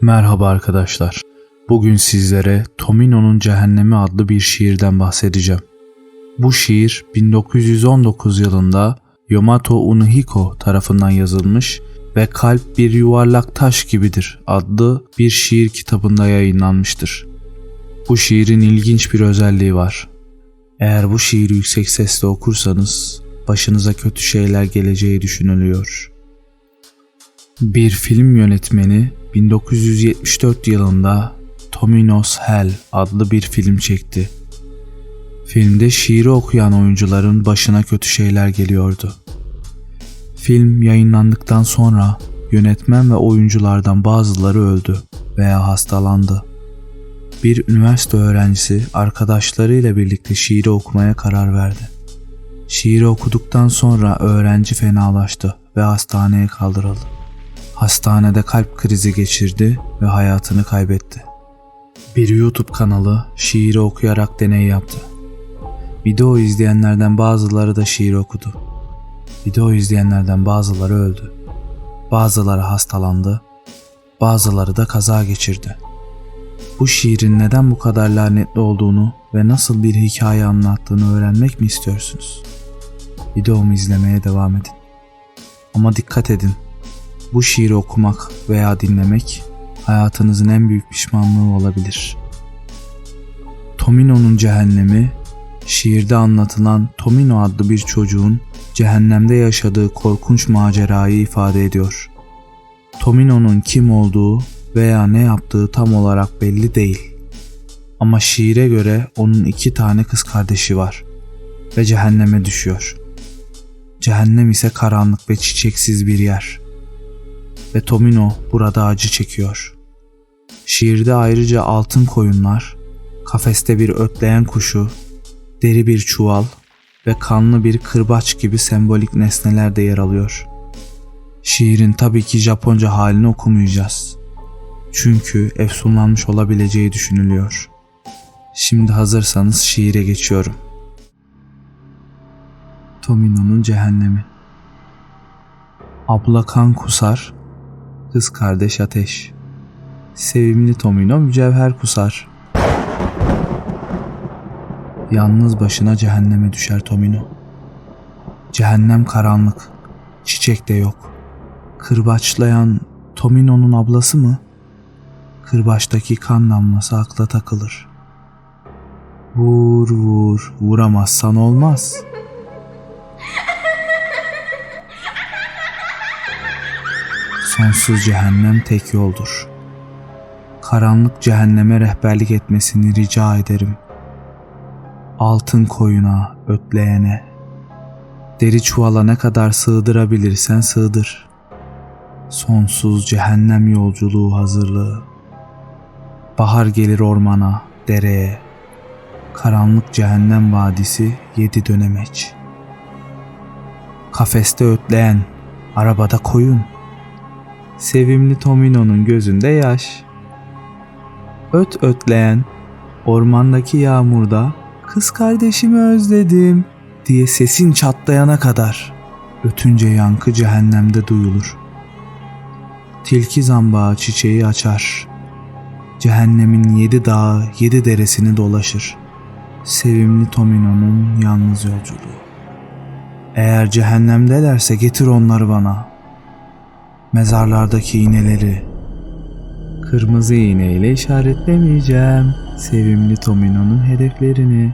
Merhaba arkadaşlar. Bugün sizlere Tomino'nun Cehennemi adlı bir şiirden bahsedeceğim. Bu şiir 1919 yılında Yamato Unihiko tarafından yazılmış ve Kalp Bir Yuvarlak Taş Gibidir adlı bir şiir kitabında yayınlanmıştır. Bu şiirin ilginç bir özelliği var. Eğer bu şiiri yüksek sesle okursanız başınıza kötü şeyler geleceği düşünülüyor. Bir film yönetmeni 1974 yılında Tomino's Hell adlı bir film çekti. Filmde şiiri okuyan oyuncuların başına kötü şeyler geliyordu. Film yayınlandıktan sonra yönetmen ve oyunculardan bazıları öldü veya hastalandı. Bir üniversite öğrencisi arkadaşlarıyla birlikte şiiri okumaya karar verdi. Şiiri okuduktan sonra öğrenci fenalaştı ve hastaneye kaldırıldı. Hastanede kalp krizi geçirdi ve hayatını kaybetti. Bir YouTube kanalı şiiri okuyarak deney yaptı. Video izleyenlerden bazıları da şiir okudu. Video izleyenlerden bazıları öldü. Bazıları hastalandı. Bazıları da kaza geçirdi. Bu şiirin neden bu kadar lanetli olduğunu ve nasıl bir hikaye anlattığını öğrenmek mi istiyorsunuz? Videomu izlemeye devam edin. Ama dikkat edin. Bu şiiri okumak veya dinlemek hayatınızın en büyük pişmanlığı olabilir. Tomino'nun cehennemi şiirde anlatılan Tomino adlı bir çocuğun cehennemde yaşadığı korkunç macerayı ifade ediyor. Tomino'nun kim olduğu veya ne yaptığı tam olarak belli değil. Ama şiire göre onun iki tane kız kardeşi var ve cehenneme düşüyor. Cehennem ise karanlık ve çiçeksiz bir yer. Ve Tomino burada acı çekiyor. Şiirde ayrıca altın koyunlar, kafeste bir ötleyen kuşu, deri bir çuval ve kanlı bir kırbaç gibi sembolik nesneler de yer alıyor. Şiirin tabii ki Japonca halini okumayacağız. Çünkü efsunlanmış olabileceği düşünülüyor. Şimdi hazırsanız şiire geçiyorum. Tomino'nun cehennemi. Abla kan kusar, kız kardeş ateş. Sevimli Tomino mücevher kusar. Yalnız başına cehenneme düşer Tomino. Cehennem karanlık, çiçek de yok. Kırbaçlayan Tomino'nun ablası mı? Kırbaçtaki kan damlası akla takılır. Vur vur, vuramazsan olmaz. Sonsuz cehennem tek yoldur. Karanlık cehenneme rehberlik etmesini rica ederim. Altın koyuna, ötleyene, deri çuvala ne kadar sığdırabilirsen sığdır. Sonsuz cehennem yolculuğu hazırlığı. Bahar gelir ormana, dereye. Karanlık cehennem vadisi yedi dönemeç. Kafeste ötleyen, arabada koyun. Sevimli Tomino'nun gözünde yaş. Öt ötleyen, ormandaki yağmurda kız kardeşimi özledim diye sesin çatlayana kadar ötünce yankı cehennemde duyulur. Tilki zambağı çiçeği açar. Cehennemin yedi dağı, yedi deresini dolaşır. Sevimli Tomino'nun yalnız yolculuğu. Eğer cehennemdelerse getir onları bana. Mezarlardaki iğneleri. Kırmızı iğneyle işaretlemeyeceğim sevimli Tomino'nun hedeflerini.